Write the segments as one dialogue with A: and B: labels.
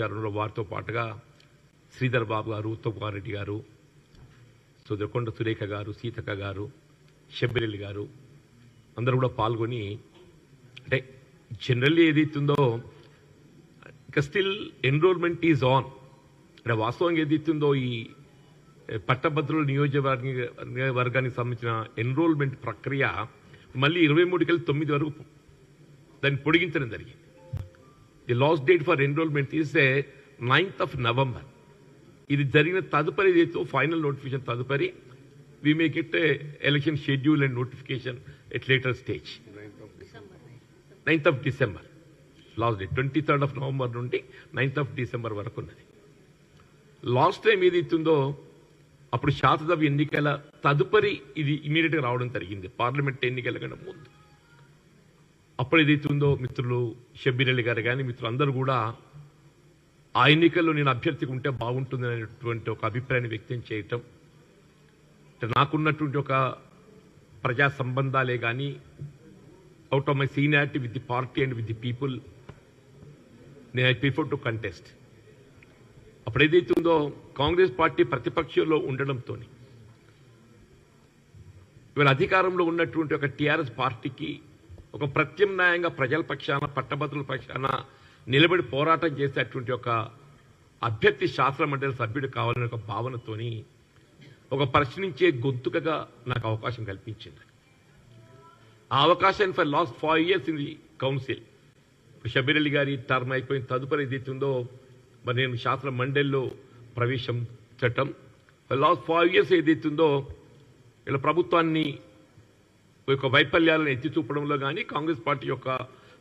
A: ప్రచారంలో వారితో పాటుగా శ్రీధర్ బాబు గారు ఉత్తమ్ కుమార్ రెడ్డి గారు సుధకొండ సురేఖ గారు సీతక్క గారు షబ్బిరెల్లి గారు అందరూ కూడా పాల్గొని అంటే జనరల్లీ ఏదైతుందో ఇంకా స్టిల్ ఎన్రోల్మెంట్ ఈజ్ ఆన్ అంటే వాస్తవంగా ఏదైతుందో ఈ పట్టభద్రుల నియోజకవర్గ వర్గానికి సంబంధించిన ఎన్రోల్మెంట్ ప్రక్రియ మళ్ళీ ఇరవై మూడుకెళ్ళి తొమ్మిది వరకు దాన్ని పొడిగించడం జరిగింది. The last date for enrolment is a ninth of November ఇది జరిగిన తదుపరి ఏదైతే ఫైనల్ నోటిఫికేషన్ తదుపరి. We make it election schedule and notification at later stage ninth of December last date twenty third of November నుండి ninth of December వరకు ఉన్నది. Last time ఏదైతుందో అప్పుడు శాసనసభ ఎన్నికల తదుపరి ఇది ఇమీడియట్గా రావడం జరిగింది. పార్లమెంట్ ఎన్నికల కన్నా ముందు. అప్పుడు ఏదైతే ఉందో మిత్రులు షబ్బీర్ అలీ గారు కానీ మిత్రులు అందరూ కూడా ఆ ఎన్నికల్లో నేను అభ్యర్థిగా ఉంటే బాగుంటుంది అనేటువంటి ఒక అభిప్రాయాన్ని వ్యక్తం చేయటం నాకున్నటువంటి ఒక ప్రజా సంబంధాలే కానీ out of my seniority with the party and with the people నేను ఐ ప్రిఫర్ టు కంటెస్ట్. అప్పుడు ఏదైతే ఉందో కాంగ్రెస్ పార్టీ ప్రతిపక్షంలో ఉండడంతో ఇవాళ అధికారంలో ఉన్నటువంటి ఒక టీఆర్ఎస్ పార్టీకి ఒక ప్రత్యామ్నాయంగా ప్రజల పక్షాన పట్టభద్రుల పక్షాన నిలబడి పోరాటం చేసేటువంటి ఒక అభ్యర్థి శాస్త్ర మండలి సభ్యుడు కావాలనే ఒక భావనతోని ఒక ప్రశ్నించే గొంతుకగా నాకు అవకాశం కల్పించింది. ఆ అవకాశాన్ని for last five years in the council Shabbir Ali గారి టర్మ్ అయిపోయిన తదుపరి ఏదైతుందో మరి నేను శాస్త్ర మండలిలో ప్రవేశం చట్టం. లాస్ట్ ఫైవ్ ఇయర్స్ ఏదైతుందో ఇలా ప్రభుత్వాన్ని యొక్క వైఫల్యాలను ఎత్తి చూపడంలో కానీ కాంగ్రెస్ పార్టీ యొక్క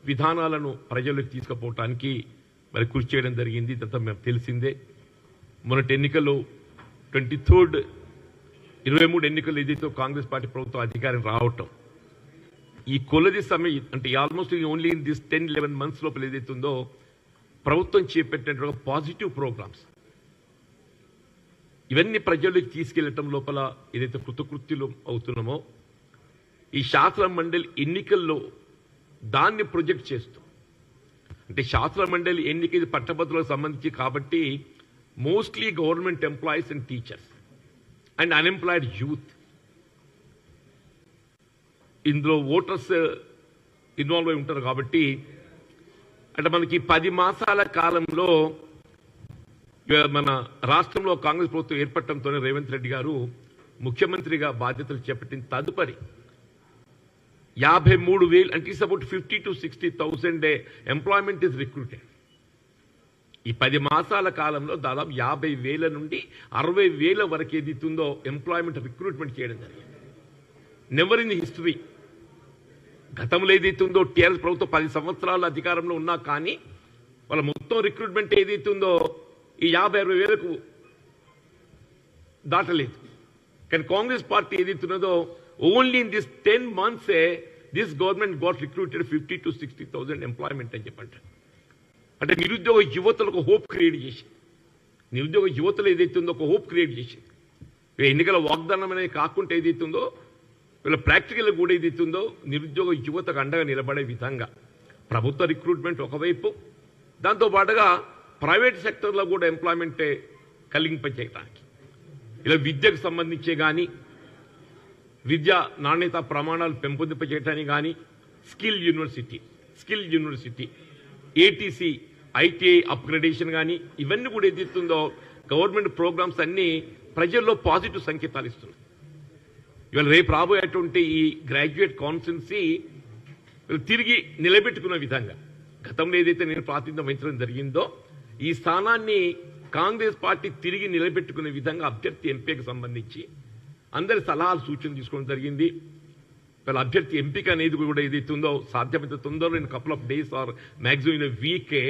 A: విధానాలను ప్రజల్లోకి తీసుకుపోవటానికి మరి కృషి చేయడం జరిగింది. ఇదంతా మేము తెలిసిందే. మొన్నటి ఎన్నికల్లో ట్వంటీ థర్డ్ ఇరవై మూడు ఎన్నికలు ఏదైతే కాంగ్రెస్ పార్టీ ప్రభుత్వం అధికారం రావటం ఈ కొలది సమయం అంటే almost only in this ten eleven months లోపల ఏదైతే ఉందో ప్రభుత్వం చేపట్టినటువంటి పాజిటివ్ ప్రోగ్రామ్స్ ఇవన్నీ ప్రజల్లోకి తీసుకెళ్ళటం లోపల ఏదైతే కృతకృత్యులు అవుతున్నామో ఈ శాస్త్ర మండలి ఎన్నికల్లో దాన్ని ప్రొజెక్ట్ చేస్తూ. అంటే శాస్త్ర మండలి ఎన్నిక ఇది పట్టభద్రులకు సంబంధించి కాబట్టి mostly government employees and teachers and unemployed youth. ఇందులో ఓటర్స్ ఇన్వాల్వ్ అయి ఉంటారు కాబట్టి అంటే మనకి పది మాసాల కాలంలో మన రాష్ట్రంలో కాంగ్రెస్ ప్రభుత్వం ఏర్పడటంతోనే రేవంత్ రెడ్డి గారు ముఖ్యమంత్రిగా బాధ్యతలు చేపట్టిన తదుపరి యాభై మూడు వేలు అంటే it's about fifty to sixty thousand employment is recruited ఈ పది మాసాల కాలంలో దాదాపు యాభై వేల నుండి అరవై వేల వరకు ఏదైతుందో ఎంప్లాయ్మెంట్ రిక్రూట్మెంట్ చేయడం జరిగింది. నెవర్ ఇన్ హిస్టరీ గతంలో ఏదైతుందో టీఆర్ఎస్ ప్రభుత్వం పది సంవత్సరాల అధికారంలో ఉన్నా కానీ వాళ్ళ మొత్తం రిక్రూట్మెంట్ ఏదైతుందో ఈ యాభై అరవై వేలకు దాటలేదు. కానీ కాంగ్రెస్ పార్టీ ఏదైతున్నదో only in this ten మంత్సే this government got recruited fifty to sixty thousand employment అని చెప్పంటారు అంటే నిరుద్యోగ యువతలకు హోప్ క్రియేట్ చేసి నిరుద్యోగ యువతలు ఏదైతుందో ఒక హోప్ క్రియేట్ చేసి ఎన్నికల వాగ్దానం అనేది కాకుండా ఏదైతుందో వీళ్ళ ప్రాక్టికల్ కూడా ఏదైతుందో నిరుద్యోగ యువతకు అండగా నిలబడే విధంగా ప్రభుత్వ రిక్రూట్మెంట్ ఒకవైపు దాంతో పాటుగా ప్రైవేట్ సెక్టర్లో కూడా ఎంప్లాయ్మెంటే కలిగింపచేయడానికి ఇలా విద్యకు సంబంధించే కానీ విద్య నాణ్యత ప్రమాణాలు పెంపొందింపచేయటానికి కానీ skill university skill university ATC ITI upgradation కానీ ఇవన్నీ కూడా ఏదైతుందో గవర్నమెంట్ ప్రోగ్రామ్స్ అన్నీ ప్రజల్లో పాజిటివ్ సంకేతాలు ఇస్తున్నాయి. ఇవాళ రేపు రాబోయేటువంటి ఈ గ్రాడ్యుయేట్ కాన్ఫరెన్సీ తిరిగి నిలబెట్టుకున్న విధంగా గతంలో ఏదైతే నేను ప్రాతినిధ్యం వహించడం జరిగిందో ఈ స్థానాన్ని కాంగ్రెస్ పార్టీ తిరిగి నిలబెట్టుకునే విధంగా అభ్యర్థి ఎంపీకి సంబంధించి అందరి సలహాలు సూచనలు తీసుకోవడం జరిగింది. వాళ్ళ అభ్యర్థి ఎంపిక అనేది కూడా ఏదైతే ఉందో సాధ్యమైతే తొందరలో in couple of days or maximum in వీకే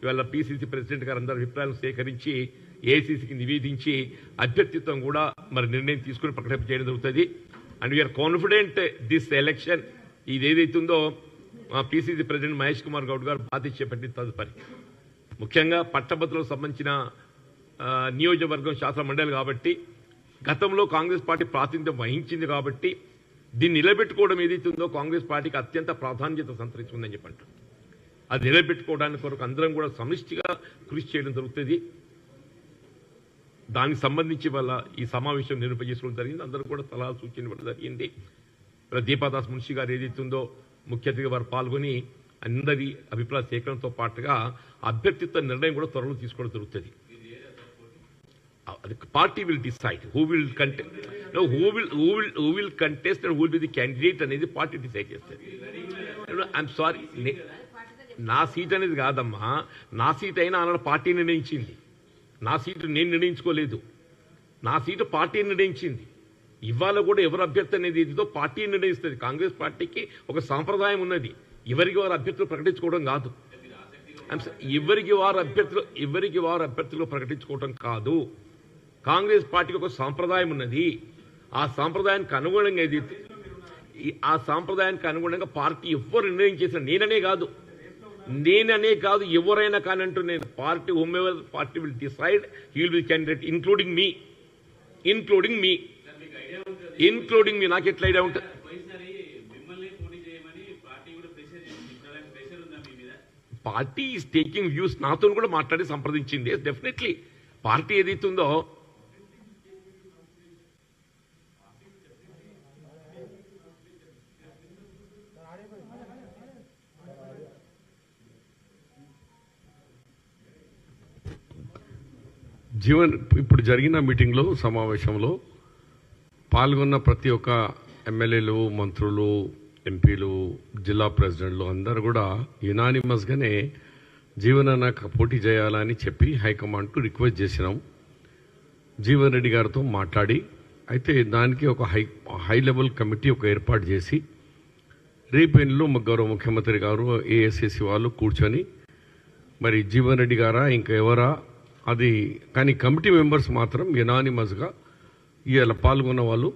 A: ఇవాళ పీసీసీ ప్రెసిడెంట్ గారు అందరి అభిప్రాయాలు సేకరించి ఏసీసీకి నివేదించి అభ్యర్థిత్వం కూడా మరి నిర్ణయం తీసుకుని ప్రకటన చేయడం జరుగుతుంది. And we are confident this election ఇది ఏదైతుందో పీసీసీ ప్రెసిడెంట్ మహేష్ కుమార్ గౌడ్ గారు బాధ్యత చేపట్టిన తదుపరి ముఖ్యంగా పట్టభద్రులకు సంబంధించిన నియోజకవర్గం శాసన మండలి కాబట్టి గతంలో కాంగ్రెస్ పార్టీ ప్రాతినిధ్యం వహించింది కాబట్టి దీన్ని నిలబెట్టుకోవడం ఏదైతుందో కాంగ్రెస్ పార్టీకి అత్యంత ప్రాధాన్యత సంతరించుకుందని చెప్పంటారు అది నిలబెట్టుకోవడానికి కొరకు అందరం కూడా సమిష్టిగా కృషి చేయడం జరుగుతుంది. దానికి సంబంధించి వల్ల ఈ సమావేశం నిర్వహించుకోవడం జరిగింది. అందరూ కూడా సలహా సూచన ఇవ్వడం జరిగింది. దీపాదాస్ మున్షి గారు ఏదైతుందో ముఖ్య అతిథిగా వారు పాల్గొని అందరి అభిప్రాయ సేకరణతో పాటుగా అభ్యర్థిత్వ నిర్ణయం కూడా త్వరలో తీసుకోవడం జరుగుతుంది. Party will decide who will contest who will who will who will contest and who be the candidate అనేది పార్టీ డిసైడ్ చేస్తుంది ఐఎమ్ సారీ నా సీట్ అనేది కాదమ్మా. నా సీట్ అయినా అన్న పార్టీ నిర్ణయించింది. నా సీటు నేను నిర్ణయించుకోలేదు. నా సీటు పార్టీ నిర్ణయించింది. ఇవాళ కూడా ఎవరు అభ్యర్థి అనేది ఇదితో పార్టీ నిర్ణయిస్తుంది. కాంగ్రెస్ పార్టీకి ఒక సాంప్రదాయం ఉన్నది. ఎవరికి వారు అభ్యర్థులు ప్రకటించుకోవడం కాదు. ఎవరికి వారు అభ్యర్థులు ఎవరికి వారు అభ్యర్థులు ప్రకటించుకోవడం కాదు. కాంగ్రెస్ పార్టీకి ఒక సాంప్రదాయం ఉన్నది. ఆ సాంప్రదాయానికి అనుగుణంగా ఇది ఆ సాంప్రదాయానికి అనుగుణంగా పార్టీ ఎవరు నిర్ణయం చేసిన నేననే కాదు. నేననే కాదు ఎవరైనా కానంటూ నేను party home party will decide he will be candidate including me including me including me నాకు ఎట్లా ఐడియా ఉంటుంది?
B: పార్టీ
A: ఈస్ టేకింగ్ వ్యూస్ నాతో కూడా మాట్లాడి సంప్రదించింది. డెఫినెట్లీ పార్టీ ఏదైతుందో
C: జీవన్ ఇప్పుడు జరిగిన మీటింగ్లో సమావేశంలో పాల్గొన్న ప్రతి ఒక్క ఎమ్మెల్యేలు మంత్రులు ఎంపీలు జిల్లా ప్రెసిడెంట్లు అందరూ కూడా యునానిమస్గానే జీవన్ అన్నాక పోటీ చేయాలని చెప్పి హైకమాండ్కు రిక్వెస్ట్ చేసినాం. జీవన్ రెడ్డి గారితో మాట్లాడి అయితే దానికి ఒక హై హై లెవెల్ కమిటీ ఒక ఏర్పాటు చేసి రేపెన్లో గౌరవ ముఖ్యమంత్రి గారు ఏఎస్ఎస్సి వాళ్ళు కూర్చొని మరి జీవన్ రెడ్డి గారా ఇంకా ఎవరా అది కానీ కమిటీ మెంబర్స్ మాత్రం యునానిమస్గా ఇలా పాల్గొన్న వాళ్ళు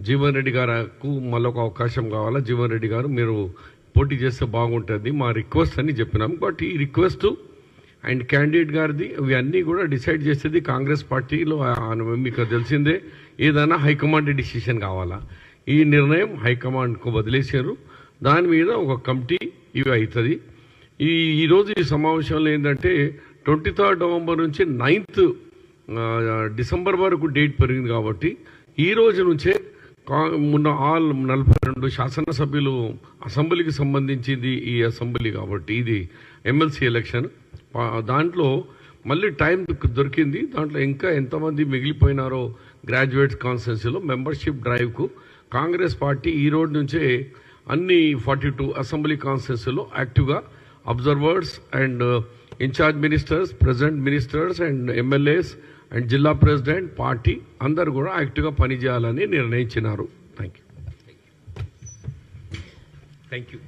C: జీవన్ రెడ్డి గారుకు మళ్ళొక అవకాశం కావాలా? జీవన్ రెడ్డి గారు మీరు పోటీ చేస్తే బాగుంటుంది. మా రిక్వెస్ట్ అని చెప్పినాం. బట్ ఈ రిక్వెస్ట్ అండ్ క్యాండిడేట్ గారిది ఇవన్నీ కూడా డిసైడ్ చేసేది కాంగ్రెస్ పార్టీలో. మీకు తెలిసిందే. ఏదైనా హైకమాండ్ డిసిషన్ కావాలా? ఈ నిర్ణయం హైకమాండ్కు వదిలేశారు. దాని మీద ఒక కమిటీ ఇవి అవుతుంది. ఈ ఈరోజు ఈ సమావేశంలో ఏంటంటే ట్వంటీ థర్డ్ నవంబర్ నుంచి నైన్త్ డిసెంబర్ వరకు డేట్ పెరిగింది కాబట్టి ఈ రోజు నుంచే కా- మొన్న ఆల్ నలభై రెండు శాసనసభ్యులు అసెంబ్లీకి సంబంధించింది ఈ అసెంబ్లీ కాబట్టి ఇది ఎమ్మెల్సీ ఎలక్షన్. దాంట్లో మళ్ళీ టైం దొరికింది. దాంట్లో ఇంకా ఎంతమంది మిగిలిపోయినారో గ్రాడ్యుయేట్స్ కాన్స్టిట్యూన్సీలో మెంబర్షిప్ డ్రైవ్కు కాంగ్రెస్ పార్టీ ఈ రోజు నుంచే అన్ని ఫార్టీ టూ అసెంబ్లీ కాన్స్టిట్యూన్సీలో యాక్టివ్గా observers and incharge ministers president ministers and MLAs and జిల్లా ప్రెసిడెంట్ పార్టీ అందరు కూడా యాక్టివ్గా పనిచేయాలని నిర్ణయించినారు. Thank you
A: thank you